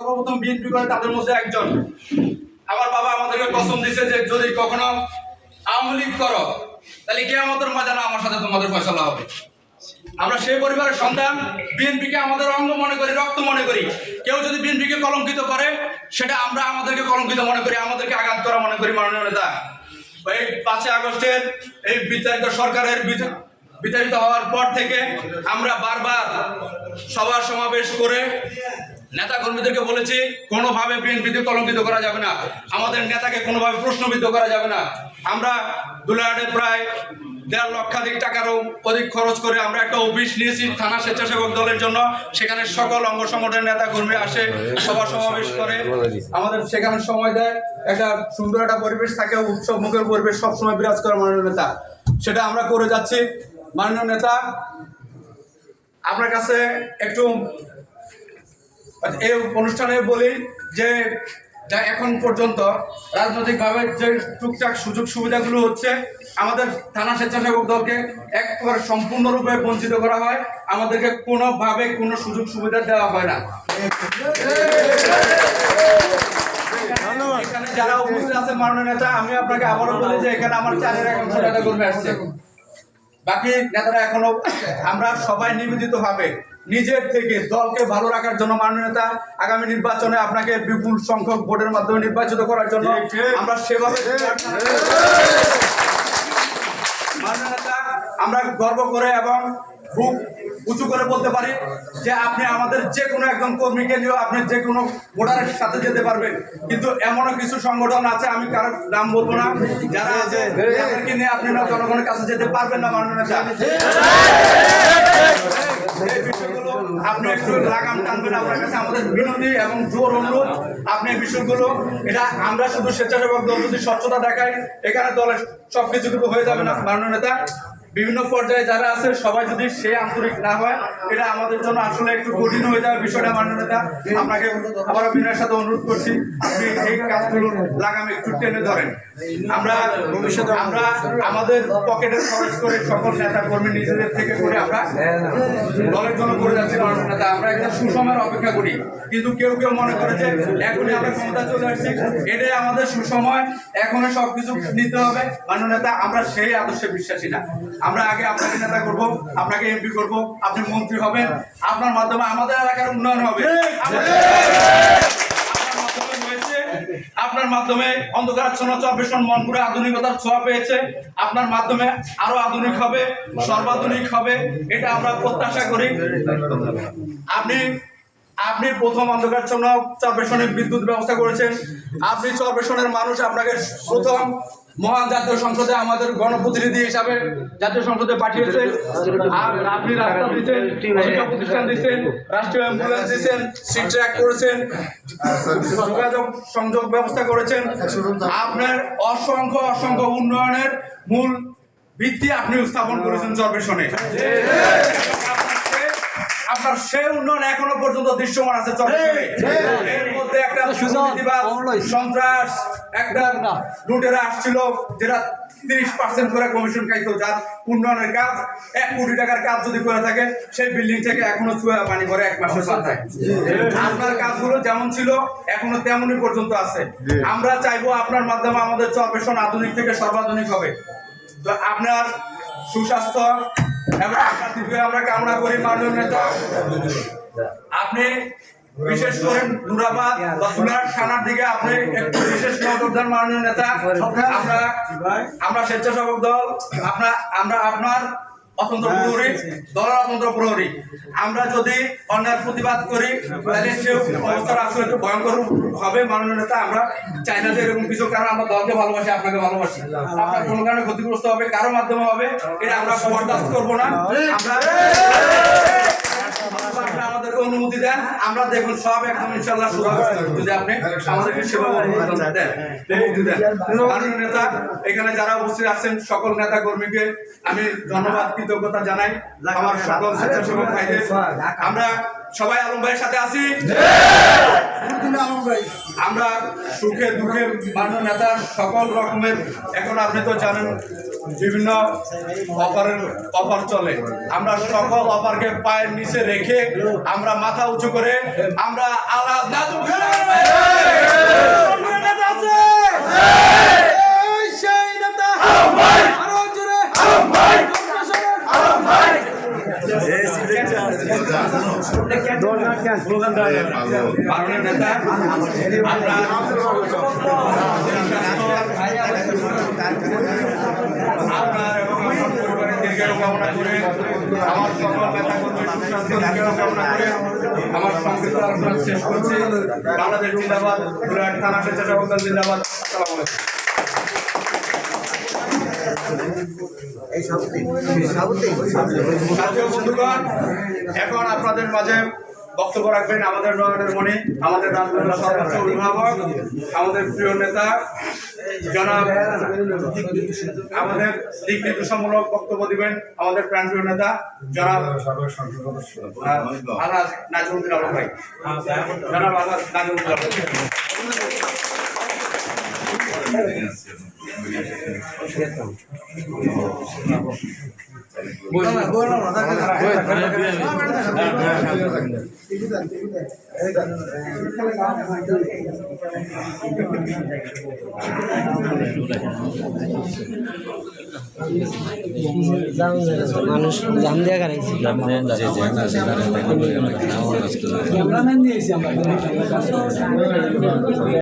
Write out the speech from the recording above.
সর্বপ্রথম বিএনপি করে তাদের মধ্যে একজন। আমার বাবা আমাদেরকে কসম দিছে যে যদি কখনো আওয়ামী লীগ করো, তাহলে কে আমাদের ময়দানে আমার সাথে তোমাদের ফয়সলা হবে। আমরা সেই পরিবারের সন্তান, বিএনপিকে আমাদের অঙ্গ মনে করি, রক্ত মনে করি। কেউ যদি বিএনপিকে কলঙ্কিত করে, সেটা আমরা আমাদেরকে কলঙ্কিত মনে করি, আমাদেরকে আঘাত করা মনে করি, মাননীয় নেতা। এই পাঁচই আগস্টের এই বিতাড়িত সরকারের বিতা- বিতাড়িত হওয়ার পর থেকে আমরা বারবার সভা সমাবেশ করে নেতা কর্মীদেরকে বলেছি, কোনোভাবে বিএনপিতে কলঙ্কিত করা যাবে না। আমাদের নেতাকে কোনোভাবে প্রশ্নবিদ্ধ করা যাবে না। আমরা দুলাহাটে প্রায় দেড় লক্ষাধিক টাকারও অধিক খরচ করে আমরা একটা অফিস নিয়েছি থানা স্বেচ্ছাসেবক দলের জন্য। সেখানে সকল অঙ্গ সংগঠনের নেতা কর্মী আসে, সভা সমাবেশ করে। আমাদের সেখানে সময় দেয়। একটা সুন্দর একটা পরিবেশ থাকে, উৎসব মুখের পরিবেশ সবসময় বিরাজ করে মাননীয় নেতা। সেটা আমরা করে যাচ্ছি। মাননীয় নেতা, আপনার কাছে একটু এই অনুষ্ঠানে বলি যে যা এখন পর্যন্ত রাজনৈতিকভাবে যে টুকটাক সুযোগ সুবিধাগুলো হচ্ছে, আমাদের থানা স্বেচ্ছাসেবক দলকে একবারে সম্পূর্ণরূপে বঞ্চিত করা হয়। আমাদেরকে কোনোভাবে কোনো সুযোগ সুবিধা দেওয়া হয় না। এখানে যারা উপস্থিত আছে মাননীয় নেতা, আমি আপনাকে আবারও বলি যে এখানে আমার চারের একাংশ নেতা কর্মী আসছে। বাকি নেতারা এখনও, আমরা সবাই নিবেদিত ভাবে নিজের থেকে দলকে ভালো রাখার জন্য মাননীয় নেতা আগামী নির্বাচনে আপনাকে বিপুল সংখ্যক ভোটের মাধ্যমে নির্বাচিত করার জন্য আমরা সেভাবে মাননীয় নেতা আমরা গর্ব করে এবং বুক উঁচু করে বলতে পারি যে আপনি আমাদের যে কোনো একজন কর্মীকে নিয়েও আপনি যে কোনো ভোটারের সাথে যেতে পারবেন। কিন্তু এমনও কিছু সংগঠন আছে আমি কারোর নাম বলব না যারা আছে তাদেরকে নিয়ে আপনি না জনগণের কাছে যেতে পারবেন না মাননীয় নেতা। আপনি একটু লাগাম টানবেন আপনার কাছে, আমাদের বিনতি এবং জোর অনুরোধ। আপনি এই বিষয়গুলো, এটা আমরা শুধু স্বেচ্ছাসেবক দল যদি স্বচ্ছতা দেখাই এখানে দলের সবকিছু কিন্তু হয়ে যাবে না, মাননীয় নেতা। বিভিন্ন পর্যায়ে যারা আছে, সবাই যদি সে আন্তরিক না হয়, এটা আমাদের জন্য আসলে একটু কঠিন হয়ে যাবে বিষয়টা মান্য নেতা আপনাকে আবার অভিনয়ের সাথে অনুরোধ করছি, আপনি এই কাজগুলো লাগামে একটু টেনে ধরেন। আমরা ভবিষ্যতে আমরা আমাদের পকেটে খরচ করে সকল নেতা কর্মী নিজেদের থেকে করে আমরা দলের জন্য করে যাচ্ছি নেতা আমরা একটা সুসময়ের অপেক্ষা করি। কিন্তু কেউ কেউ মনে করে যে এখনই আমরা ক্ষমতা চলে আসছি। এটাই আমাদের সুসময়। এখনও সবকিছু নিতে হবে। মান্য নেতা আমরা সেই আদর্শে বিশ্বাসী না। আমরা আগে আপনাকে নেতা করব আপনাকে এমপি করব আপনি মন্ত্রী হবেন। আপনার মাধ্যমে আমাদের এলাকার উন্নয়ন হবে। আপনার মাধ্যমে অন্ধকারাচ্ছন্ন মন করে আধুনিকতার ছোঁয়া পেয়েছে। আপনার মাধ্যমে আরও আধুনিক হবে, সর্বাধুনিক হবে, এটা আমরা প্রত্যাশা করি। আপনি আপনি প্রথম অন্ধকারাচ্ছন্ন চব্বিশনে বিদ্যুৎ ব্যবস্থা করেছেন। আপনি চব্বিশনের মানুষ, আপনাকে প্রথম মহান জাতীয় সংসদে আমাদের গণপ্রতিনিধি হিসাবে জাতীয় সংসদে পাঠিয়েছে আর আপনি রাস্তা দিচ্ছেন শিক্ষা প্রতিষ্ঠান দিচ্ছেন রাষ্ট্রীয় অ্যাম্বুলেন্স দিচ্ছেন সিট ট্র্যাক করেছেন, যোগাযোগ সংযোগ ব্যবস্থা করেছেন। আপনার অসংখ্য অসংখ্য উন্নয়নের মূল ভিত্তি আপনি স্থাপন করেছেন চরবেশনে। আপনার সেই উন্নয়ন এখনও পর্যন্ত দৃশ্যমান আছে এর মধ্যে একটা সন্ত্রাস একটা লুটেরা আসছিল যেটা তিরিশ পার্সেন্ট করে কমিশন খাইতো যার উন্নয়নের কাজ এক কোটি টাকার কাজ যদি করে থাকে সেই বিল্ডিং থেকে এখনও চুয়া পানি করে এক মাসের মাথায় আপনার কাজগুলো যেমন ছিল এখনও তেমনই পর্যন্ত আছে। আমরা চাইব আপনার মাধ্যমে আমাদের চরপেশন আধুনিক থেকে সর্বাধুনিক হবে। তো আপনার সুস্বাস্থ্য আমরা কামনা করি মাননীয় নেতা। আপনি বিশেষ করে নুরাবাদ বা সুলার থানার দিকে আপনি একটু বিশেষ নজর দেন মাননীয় নেতা। আমরা আমরা স্বেচ্ছাসেবক দল। আপনার আমরা আপনার অতন্ত্র প্রহরী দলের অতন্ত্র প্রহরী আমরা যদি অন্যায়ের প্রতিবাদ করি তাহলে সে অবস্থার আসলে একটু ভয়ঙ্কর হবে মাননীয় নেতা। আমরা চাই না যে এরকম কিছু কারণ আমরা দলকে ভালোবাসি আপনাকে ভালোবাসি। আপনার কোনো কারণে ক্ষতিগ্রস্ত হবে কারও মাধ্যমে হবে এটা আমরা বরদাস্ত করব না। আমরা আপনি আমাদেরকে অনুমতি দেন আমরা দেখুন সব একদম ইনশাল্লাহ যদি আপনি আমাদেরকে সেবা দেন। অনুমতি দেন। মাননীয় নেতা এখানে যারা উপস্থিত আছেন সকল নেতা কর্মীকে আমি ধন্যবাদ কৃতজ্ঞতা জানাই। আমার সকল স্বেচ্ছাসেবক ভাইদের। আমরা সবাই আলম ভাইয়ের সাথে আছি? আমরা সুখে দুঃখে মান্য নেতা সকল রকমের, এখন আপনি তো জানেন বিভিন্ন অফারের অফার চলে। আমরা সকল অফারকে পায়ের নিচে রেখে আমরা মাথা উঁচু করে আমরা আলাদা আমার সকল নেতা সংক্ষিপ্ত আলোচনা শেষ করছি। বাংলাদেশ জিন্দাবাদ বুলাট থানা স্বেচ্ছাসেবক জিন্দাবাদ। আসসালামু আলাইকুম। সাথীয় বন্ধুগণ এখন আপনাদের মাঝে বক্তব্য রাখবেন আমাদের নয়নের মনে, আমাদের রাজনৈতিক সর্বোচ্চ অভিভাবক, আমাদের প্রিয় নেতা, জনাব, আমাদের দিক নির্দেশমূলক বক্তব্য দিবেন আমাদের প্রাণপ্রিয় নেতা, জনাব আলহাজ নাজমুদ্দিন আলম ভাই জনাব নাজমুদ্দিন আলম। মানুষ জাম দিয়ে গাড়াইছে